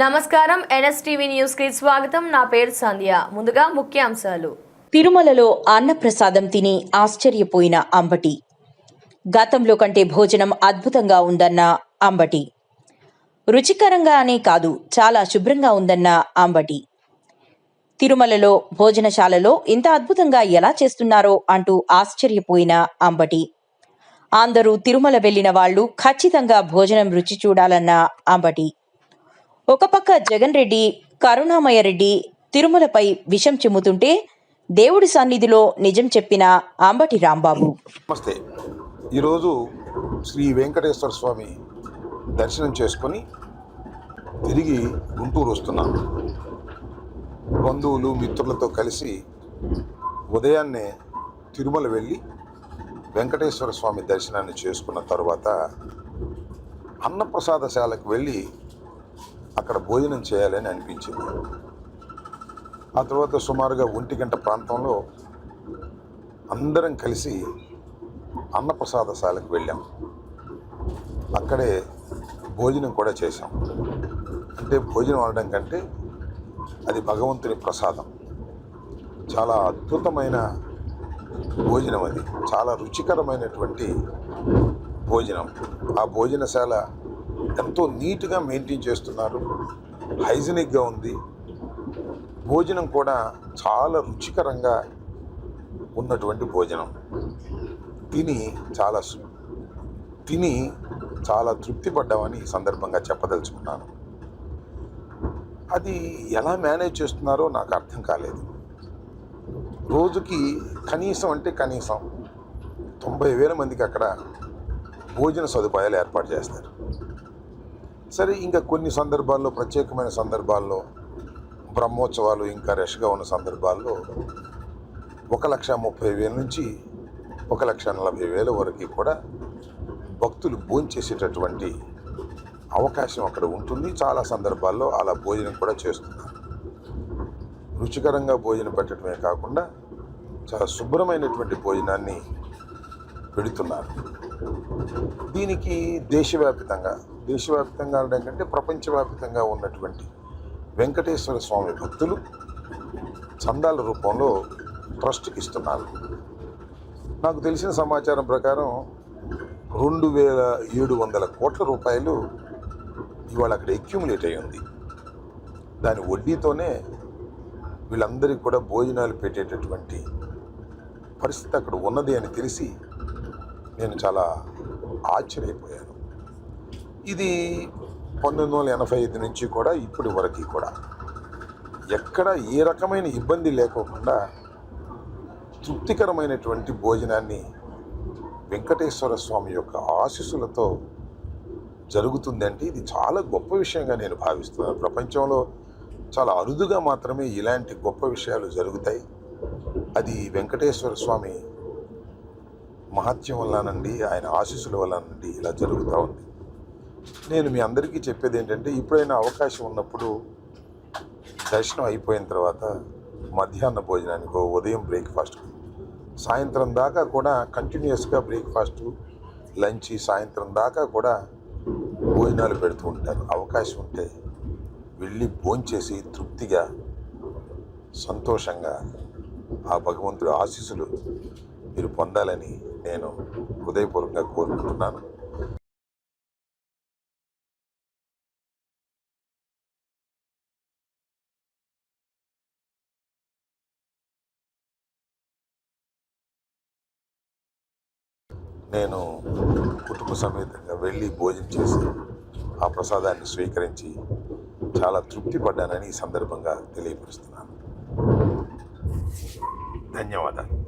నమస్కారం ఎన్ఎస్టీవీ న్యూస్కి స్వాగతం. నా పేరు సంధ్య. ముందుగా ముఖ్యాంశాలు. తిరుమలలో అన్నప్రసాదం తిని ఆశ్చర్యపోయిన అంబటి. గతంలో కంటే భోజనం అద్భుతంగా ఉందన్న అంబటి. రుచికరంగా అనే కాదు చాలా శుభ్రంగా ఉందన్న అంబటి. తిరుమలలో భోజనశాలలో ఇంత అద్భుతంగా ఎలా చేస్తున్నారో అంటూ ఆశ్చర్యపోయిన అంబటి. అందరూ తిరుమల వెళ్ళిన వాళ్ళు ఖచ్చితంగా భోజనం రుచి చూడాలన్న అంబటి. ఒక పక్క జగన్ రెడ్డి కరుణామయ రెడ్డి తిరుమలపై విషం చిమ్ముతుంటే దేవుడి సన్నిధిలో నిజం చెప్పిన అంబటి రాంబాబు. నమస్తే. ఈరోజు శ్రీ వెంకటేశ్వర స్వామి దర్శనం చేసుకొని తిరిగి గుంటూరు వస్తున్నాను బంధువులు మిత్రులతో కలిసి ఉదయాన్నే తిరుమల వెళ్ళి వెంకటేశ్వర స్వామి దర్శనాన్ని చేసుకున్న తర్వాత అన్నప్రసాదశాలకు వెళ్ళి అక్కడ భోజనం చేయాలని అనిపించింది. ఆ తర్వాత సుమారుగా ఒంటి గంట ప్రాంతంలో అందరం కలిసి అన్నప్రసాదశాలకు వెళ్ళాం. అక్కడే భోజనం కూడా చేశాం. అంటే భోజనం అనడం కంటే అది భగవంతుని ప్రసాదం. చాలా అద్భుతమైన భోజనం అది. చాలా రుచికరమైనటువంటి భోజనం. ఆ భోజనశాల ఎంతో నీట్గా మెయింటైన్ చేస్తున్నారు. హైజీనిక్గా ఉంది. భోజనం కూడా చాలా రుచికరంగా ఉన్నటువంటి భోజనం. తిని చాలా తిని చాలా తృప్తి పడ్డామని ఈ సందర్భంగా చెప్పదలుచుకున్నాను. అది ఎలా మేనేజ్ చేస్తున్నారో నాకు అర్థం కాలేదు. రోజుకి కనీసం అంటే కనీసం తొంభై వేల మందికి అక్కడ భోజన సదుపాయాలు ఏర్పాటు చేస్తారు. సరే ఇంకా కొన్ని సందర్భాల్లో ప్రత్యేకమైన సందర్భాల్లో బ్రహ్మోత్సవాలు ఇంకా రష్గా ఉన్న సందర్భాల్లో ఒక లక్ష ముప్పై వేల నుంచి ఒక లక్ష నలభై వేల వరకు కూడా భక్తులు భోంచేసేటటువంటి అవకాశం అక్కడ ఉంటుంది. చాలా సందర్భాల్లో అలా భోజనం కూడా చేస్తున్నారు. రుచికరంగా భోజనం పెట్టడమే కాకుండా చాలా శుభ్రమైనటువంటి భోజనాన్ని పెడుతున్నారు. దీనికి దేశవ్యాప్తంగా దేశవ్యాప్తంగా ఉండడం కంటే ప్రపంచవ్యాప్తంగా ఉన్నటువంటి వెంకటేశ్వర స్వామి భక్తులు చందాల రూపంలో ట్రస్ట్కి ఇస్తున్నారు. నాకు తెలిసిన సమాచారం ప్రకారం రెండు వేల ఏడు వందల కోట్ల రూపాయలు ఇవాళ అక్కడ అక్యుములేట్ అయి ఉంది. దాని వడ్డీతోనే వీళ్ళందరికీ కూడా భోజనాలు పెట్టేటటువంటి పరిస్థితి అక్కడ ఉన్నది అని తెలిసి నేను చాలా ఆశ్చర్యపోయాను. ఇది పంతొమ్మిది వందల ఎనభై ఐదు నుంచి కూడా ఇప్పటి వరకు కూడా. ఎక్కడ ఏ రకమైన ఇబ్బంది లేకోకుండా తృప్తికరమైనటువంటి భోజనాన్ని వెంకటేశ్వర స్వామి యొక్క ఆశీస్సులతో జరుగుతుందంటే ఇది చాలా గొప్ప విషయంగా నేను భావిస్తున్నాను. ప్రపంచంలో చాలా అరుదుగా మాత్రమే ఇలాంటి గొప్ప విషయాలు జరుగుతాయి. అది వెంకటేశ్వర స్వామి మహత్యం వల్లనండి ఆయన ఆశీస్సుల వల్లనండి ఇలా జరుగుతూ ఉంది. నేను మీ అందరికీ చెప్పేది ఏంటంటే ఇప్పుడైనా అవకాశం ఉన్నప్పుడు దర్శనం అయిపోయిన తర్వాత మధ్యాహ్న భోజనానికో ఉదయం బ్రేక్ఫాస్ట్. సాయంత్రం దాకా కూడా కంటిన్యూస్గా బ్రేక్ఫాస్ట్ లంచ్ సాయంత్రం దాకా కూడా భోజనాలు పెడుతూ ఉంటారు. అవకాశం ఉంటే వెళ్ళి భోంచేసి తృప్తిగా సంతోషంగా ఆ భగవంతుడి ఆశీస్సులు మీరు పొందాలని నేను హృదయపూర్వకంగా కోరుకుంటున్నాను. నేను కుటుంబ సమేతంగా వెళ్ళి భోజనం చేసి ఆ ప్రసాదాన్ని స్వీకరించి చాలా తృప్తి పడ్డానని ఈ సందర్భంగా తెలియపరుస్తున్నాను. ధన్యవాదాలు.